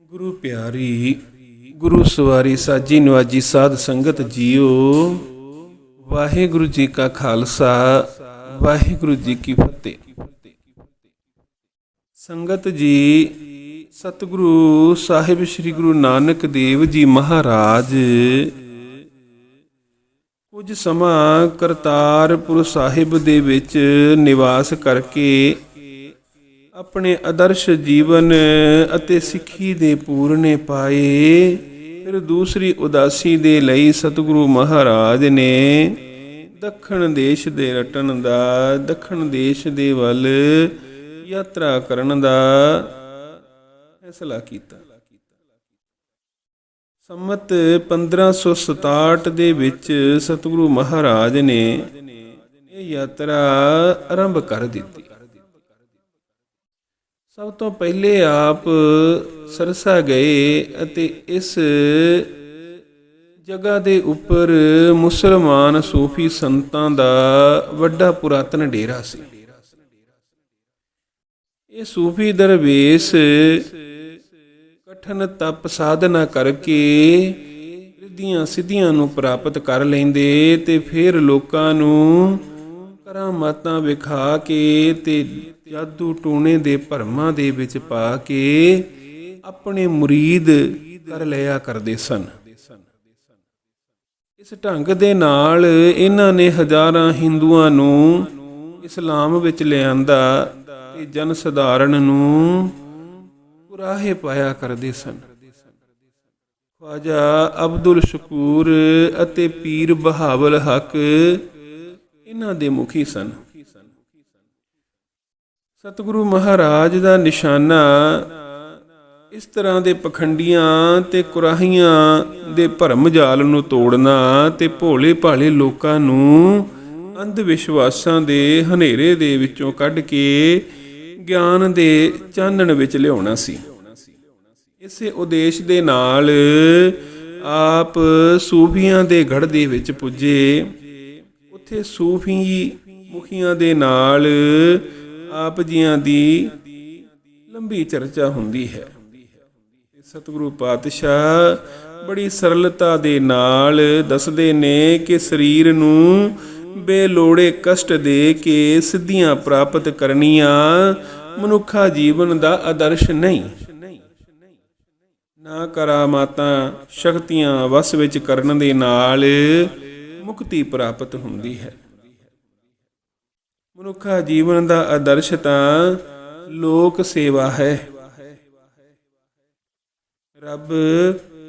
ਗੁਰੂ ਪਿਆਰੀ, ਗੁਰੂ ਸਵਾਰੀ ਸਾਜੀ ਨਵਾਜੀ ਸਾਧ ਸੰਗਤ ਜੀਓ। ਵਾਹਿਗੁਰੂ ਜੀ ਕਾ ਖਾਲਸਾ, ਵਾਹਿਗੁਰੂ ਜੀ ਕੀ ਫਤਿਹ। ਸੰਗਤ ਜੀ, ਸਤਿਗੁਰੂ ਸਾਹਿਬ ਸ੍ਰੀ ਗੁਰੂ ਨਾਨਕ ਦੇਵ ਜੀ ਮਹਾਰਾਜ, ਕੁਝ ਸਮਾਂ ਕਰਤਾਰਪੁਰ ਸਾਹਿਬ ਦੇ ਵਿੱਚ ਨਿਵਾਸ ਕਰਕੇ ਆਪਣੇ ਆਦਰਸ਼ ਜੀਵਨ ਅਤੇ ਸਿੱਖੀ ਦੇ ਪੂਰਨੇ ਪਾਏ। ਫਿਰ ਦੂਸਰੀ ਉਦਾਸੀ ਦੇ ਲਈ ਸਤਿਗੁਰੂ ਮਹਾਰਾਜ ਨੇ ਦੱਖਣ ਦੇਸ਼ ਦੇ ਰਟਣ ਦਾ, ਦੱਖਣ ਦੇਸ਼ ਦੇ ਵੱਲ ਯਾਤਰਾ ਕਰਨ ਦਾ ਫੈਸਲਾ ਕੀਤਾ। ਸੰਮਤ 1567 ਦੇ ਵਿੱਚ ਸਤਿਗੁਰੂ ਮਹਾਰਾਜ ਨੇ ਇਹ ਯਾਤਰਾ ਆਰੰਭ ਕਰ ਦਿੱਤੀ। ਸਭ ਤੋਂ ਪਹਿਲੇ ਆਪ ਸਰਸਾ ਗਏ ਅਤੇ ਇਸ ਜਗ੍ਹਾ ਦੇ ਉੱਪਰ ਮੁਸਲਮਾਨ ਸੂਫੀ ਸੰਤਾਂ ਦਾ ਵੱਡਾ ਪੁਰਾਤਨ ਡੇਰਾ ਸੀ। ਇਹ ਸੂਫੀ ਦਰਵੇਸ਼ ਕਠਨ ਤਪ ਸਾਧਨਾ ਕਰਕੇ ਰਿੱਧੀਆਂ ਸਿੱਧੀਆਂ ਨੂੰ ਪ੍ਰਾਪਤ ਕਰ ਲੈਂਦੇ ਤੇ ਫਿਰ ਲੋਕਾਂ ਨੂੰ ਕਰਾਮਾਤਾਂ ਵਿਖਾ ਕੇ ਤੇ ਜਾਦੂ ਟੂਣੇ ਦੇ ਭਰਮਾਂ ਦੇ ਵਿੱਚ ਪਾ ਕੇ ਆਪਣੇ ਮੁਰੀਦ ਕਰ ਲਿਆ ਕਰਦੇ ਸਨ। ਇਸ ਢੰਗ ਦੇ ਨਾਲ ਇਹਨਾਂ ਨੇ ਹਜ਼ਾਰਾਂ ਹਿੰਦੂਆਂ ਨੂੰ ਇਸਲਾਮ ਵਿੱਚ ਲਿਆਂਦਾ ਤੇ ਜਨ ਸਧਾਰਨ ਨੂੰ ਕੁਰਾਹੇ ਪਾਇਆ ਕਰਦੇ ਸਨ। ਖਵਾਜਾ ਅਬਦੁਲ ਸ਼ਕੂਰ ਅਤੇ ਪੀਰ ਬਹਾਵਲ ਹਕ ਇਹਨਾਂ ਦੇ ਮੁਖੀ ਸਨ। ਸਤਿਗੁਰੂ ਮਹਾਰਾਜ ਦਾ ਨਿਸ਼ਾਨਾ ਇਸ ਤਰ੍ਹਾਂ ਦੇ ਪਖੰਡੀਆਂ ਤੇ ਕੁਰਾਹੀਆਂ ਦੇ ਭਰਮ ਜਾਲ ਨੂੰ ਤੋੜਨਾ ਤੇ ਭੋਲੇ ਭਾਲੇ ਲੋਕਾਂ ਨੂੰ ਅੰਧ ਵਿਸ਼ਵਾਸਾਂ ਦੇ ਹਨੇਰੇ ਦੇ ਵਿੱਚੋਂ ਕੱਢ ਕੇ ਗਿਆਨ ਦੇ ਚਾਨਣ ਵਿੱਚ ਲਿਆਉਣਾ ਸੀ। ਇਸੇ ਉਦੇਸ਼ ਦੇ ਨਾਲ ਆਪ ਸੂਫੀਆਂ ਦੇ ਗੜ ਦੇ ਵਿੱਚ ਪੁੱਜੇ। ਉੱਥੇ ਸੂਫੀ ਮੁਖੀਆਂ ਦੇ ਨਾਲ ਆਪ ਜੀਆਂ ਦੀ ਲੰਬੀ ਚਰਚਾ ਹੁੰਦੀ ਹੈ। ਸਤਿਗੁਰੂ ਪਾਤਸ਼ਾਹ ਬੜੀ ਸਰਲਤਾ ਦੇ ਨਾਲ ਦੱਸਦੇ ਨੇ ਕਿ ਸਰੀਰ ਨੂੰ ਬੇਲੋੜੇ ਕਸ਼ਟ ਦੇ ਕੇ ਸਿੱਧੀਆਂ ਪ੍ਰਾਪਤ ਕਰਨੀਆਂ ਮਨੁੱਖਾ ਜੀਵਨ ਦਾ ਆਦਰਸ਼ ਨਹੀਂ। ਨਾ ਕਰਾਮਾਤਾਂ ਸ਼ਕਤੀਆਂ ਵਸ ਵਿੱਚ ਕਰਨ ਦੇ ਨਾਲ ਮੁਕਤੀ ਪ੍ਰਾਪਤ ਹੁੰਦੀ ਹੈ। ਮਨੁੱਖਾ ਜੀਵਨ ਦਾ ਆਦਰਸ਼ ਤਾਂ ਲੋਕ ਸੇਵਾ ਹੈ। ਰੱਬ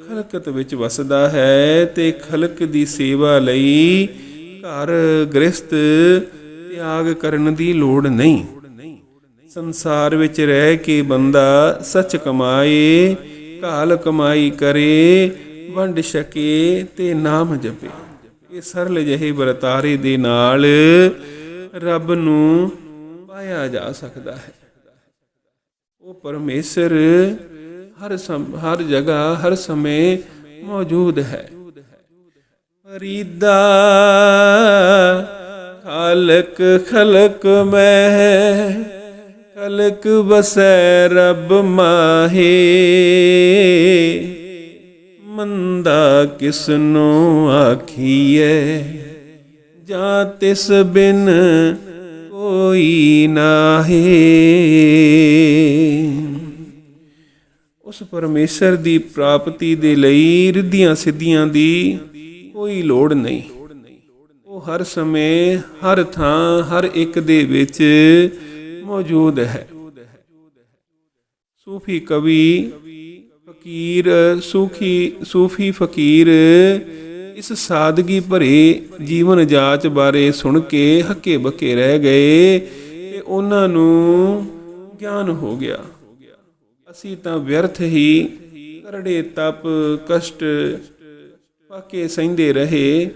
ਖਲਕਤ ਵਿੱਚ ਵਸਦਾ ਹੈ ਤੇ ਖਲਕ ਦੀ ਸੇਵਾ ਲਈ ਘਰ ਗ੍ਰਸਥ ਤਿਆਗ ਕਰਨ ਦੀ ਲੋੜ ਨਹੀਂ। ਸੰਸਾਰ ਵਿੱਚ ਰਹਿ ਕੇ ਬੰਦਾ ਸੱਚ ਕਮਾਏ ਕਾਲ ਕਮਾਈ ਕਰੇ, ਵੰਡ ਛਕੇ ਤੇ ਨਾਮ ਜਪੇ। ਇਹ ਸਰਲ ਜਿਹੇ ਵਰਤਾਰੇ ਦੇ ਨਾਲ ਰੱਬ ਨੂੰ ਪਾਇਆ ਜਾ ਸਕਦਾ ਹੈ। ਉਹ ਪਰਮੇਸ਼ਰ ਹਰ ਸਮ, ਹਰ ਜਗ੍ਹਾ, ਹਰ ਸਮੇਂ ਮੌਜੂਦ ਹੈ। ਫਰੀਦਾ ਖਾਲਕ, ਖਲਕ ਮੈਂ ਖਲਕ ਬਸੈ ਰੱਬ ਮਾਹੇ। ਮੰਦਾ ਕਿਸ ਨੂੰ ਆਖੀਐ? ਜਾਂ ਤਿਸ ਬਿਨ ਕੋਈ ਨਾਹੀ। ਉਸ ਪਰਮੇਸ਼ਰ ਦੀ ਪ੍ਰਾਪਤੀ ਦੇ ਲਈ ਰਿੱਧੀਆਂ ਸਿੱਧੀਆਂ ਦੀ ਕੋਈ ਲੋੜ ਨਹੀਂ। ਉਹ ਹਰ ਸਮੇਂ, ਹਰ ਥਾਂ, ਹਰ ਇੱਕ ਦੇ ਵਿੱਚ ਮੌਜੂਦ ਹੈ। ਸੂਫੀ ਕਵੀ ਫਕੀਰ, ਸੂਖੀ, ਸੂਫੀ ਫਕੀਰ ਇਸ ਸਾਦਗੀ ਭਰੇ ਜੀਵਨ ਜਾਚ ਬਾਰੇ ਸੁਣ ਕੇ ਹੱਕੇ ਬਕੇ ਰਹਿ ਗਏ ਤੇ ਉਹਨਾਂ ਨੂੰ ਗਿਆਨ ਹੋ ਗਿਆ। ਅਸੀਂ ਤਾਂ ਵਿਅਰਥ ਹੀ ਕਰੜੇ ਤਪ, ਕਸ਼ਟ ਪਾਕੇ ਸਹਿੰਦੇ ਰਹੇ।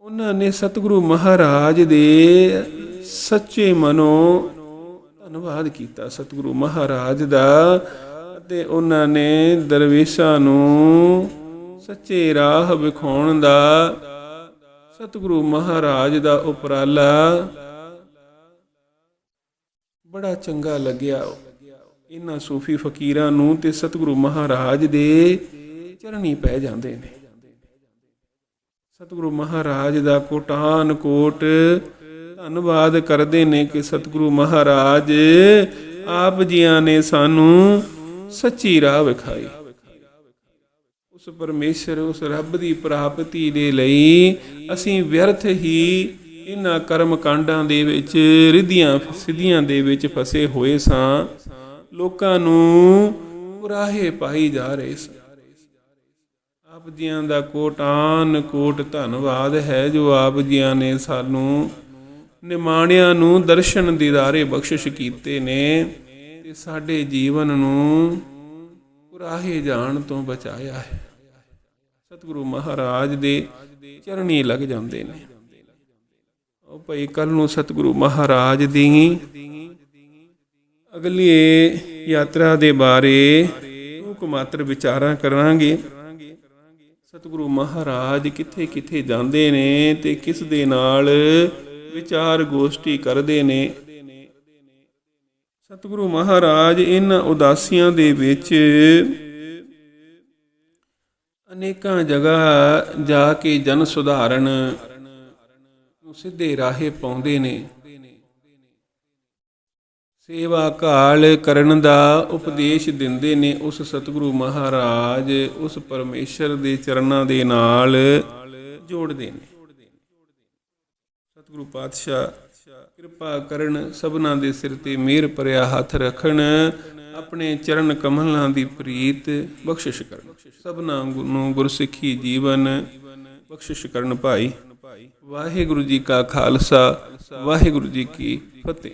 ਉਹਨਾਂ ਨੇ ਸਤਿਗੁਰੂ ਮਹਾਰਾਜ ਦੇ ਸੱਚੇ ਮਨੋਂ ਧੰਨਵਾਦ ਕੀਤਾ। ਸਤਿਗੁਰੂ ਮਹਾਰਾਜ ਦਾ ਤੇ ਉਹਨਾਂ ਨੇ ਦਰਵੇਸ਼ਾਂ ਨੂੰ ਸੱਚੇ ਰਾਹ ਵਿਖਾਉਣ ਦਾ। ਸਤਿਗੁਰੂ ਮਹਾਰਾਜ ਦਾ ਉਪਰਾਲਾ। ਬੜਾ ਚੰਗਾ ਲੱਗਿਆ। ਇਹਨਾਂ ਸੂਫੀ ਫਕੀਰਾਂ ਨੂੰ ਤੇ ਸਤਿਗੁਰੂ ਮਹਾਰਾਜ ਦੇ ਚਰਣੀ ਪੈ ਜਾਂਦੇ ਨੇ। ਸਤਿਗੁਰੂ ਮਹਾਰਾਜ ਦਾ ਕੋਟਾਨ ਕੋਟ ਧੰਨਵਾਦ ਕਰਦੇ ਨੇ ਕਿ ਸਤਿਗੁਰੂ ਮਹਾਰਾਜ ਆਪ ਜੀਆਂ ਨੇ ਸਾਨੂੰ ਸੱਚੀ ਰਾਹ ਵਿਖਾਈ। ਉਸ ਪਰਮੇਸ਼ਰ ਉਸ ਰੱਬ ਦੀ ਪ੍ਰਾਪਤੀ ਦੇ ਲਈ ਅਸੀਂ ਵਿਅਰਥ ਹੀ ਇਹਨਾਂ ਕਰਮ ਕਾਂਡਾਂ ਦੇ ਵਿੱਚ, ਰਿਧੀਆਂ ਸਿੱਧੀਆਂ ਦੇ ਵਿੱਚ ਫਸੇ ਹੋਏ ਸਾਂ। ਲੋਕਾਂ ਨੂੰ ਰਾਹੇ ਪਾਈ ਜਾ ਰਹੇ ਸਾਂ। ਆਪ ਜੀਆਂ ਦਾ ਕੋਟਾਨ ਕੋਟ ਧੰਨਵਾਦ ਹੈ, ਜੋ ਆਪ ਜੀਆਂ ਨੇ ਸਾਨੂੰ ਨਿਮਾਣਿਆਂ ਨੂੰ ਦਰਸ਼ਨ ਦੀਦਾਰੇ ਬਖਸ਼ਿਸ਼ ਕੀਤੇ ਨੇ ਤੇ ਸਾਡੇ ਜੀਵਨ ਨੂੰ ਉਰਾਹੇ ਜਾਣ ਤੋਂ ਬਚਾਇਆ ਹੈ। ਸਤਿਗੁਰੂ ਮਹਾਰਾਜ ਦੇ ਚਰਣੀ ਲੱਗ ਜਾਂਦੇ ਨੇ। ਉਹ ਭਈ ਕੱਲ ਨੂੰ ਸਤਿਗੁਰੂ ਮਹਾਰਾਜ ਦੀ ਅਗਲੀ ਯਾਤਰਾ ਦੇ ਬਾਰੇ ਹੁਕ ਮਾਤਰ ਵਿਚਾਰਾਂ ਕਰਾਂਗੇ। ਸਤਿਗੁਰੂ ਮਹਾਰਾਜ ਕਿੱਥੇ ਕਿੱਥੇ ਜਾਂਦੇ ਨੇ ਤੇ ਕਿਸ ਦੇ ਨਾਲ ਵਿਚਾਰ ਗੋਸ਼ਟੀ ਕਰਦੇ ਨੇ। ਸਤਿਗੁਰੂ ਮਹਾਰਾਜ ਇਹਨਾਂ ਉਦਾਸੀਆਂ ਦੇ ਵਿੱਚ ਅਨੇਕਾਂ ਜਗ੍ਹਾ ਜਾ ਕੇ ਜਨ ਸੁਧਾਰਨ ਨੂੰ ਸਿੱਧੇ ਰਾਹੇ ਪਾਉਂਦੇ ਨੇ। ਸੇਵਾ ਕਾਲ ਕਰਨ ਦਾ ਉਪਦੇਸ਼ ਦਿੰਦੇ ਨੇ ਉਸ ਸਤਿਗੁਰੂ ਮਹਾਰਾਜ, ਉਸ ਪਰਮੇਸ਼ਰ ਦੇ ਚਰਨਾਂ ਦੇ ਨਾਲ ਜੋੜਦੇ ਨੇ। ਸਤਿਗੁਰੂ ਪਾਤਸ਼ਾਹ, ਕਿਰਪਾ ਕਰਨ ਸਭਨਾ ਦੇ ਸਿਰ ਤੇ ਮਿਹਰ ਭਰਿਆ ਹੱਥ ਰੱਖਣ, ਆਪਣੇ ਚਰਨ ਕਮਲਾਂ ਦੀ ਪ੍ਰੀਤ ਬਖਸ਼ਿਸ਼ ਕਰਨ। ਸਭਨਾ ਨੂੰ ਗੁਰਸਿੱਖੀ ਜੀਵਨ ਬਖਸ਼ਿਸ਼ ਕਰਨ ਭਾਈ। ਵਾਹਿਗੁਰੂ ਜੀ ਕਾ ਖਾਲਸਾ, ਵਾਹਿਗੁਰੂ ਜੀ ਕੀ ਫਤਿਹ।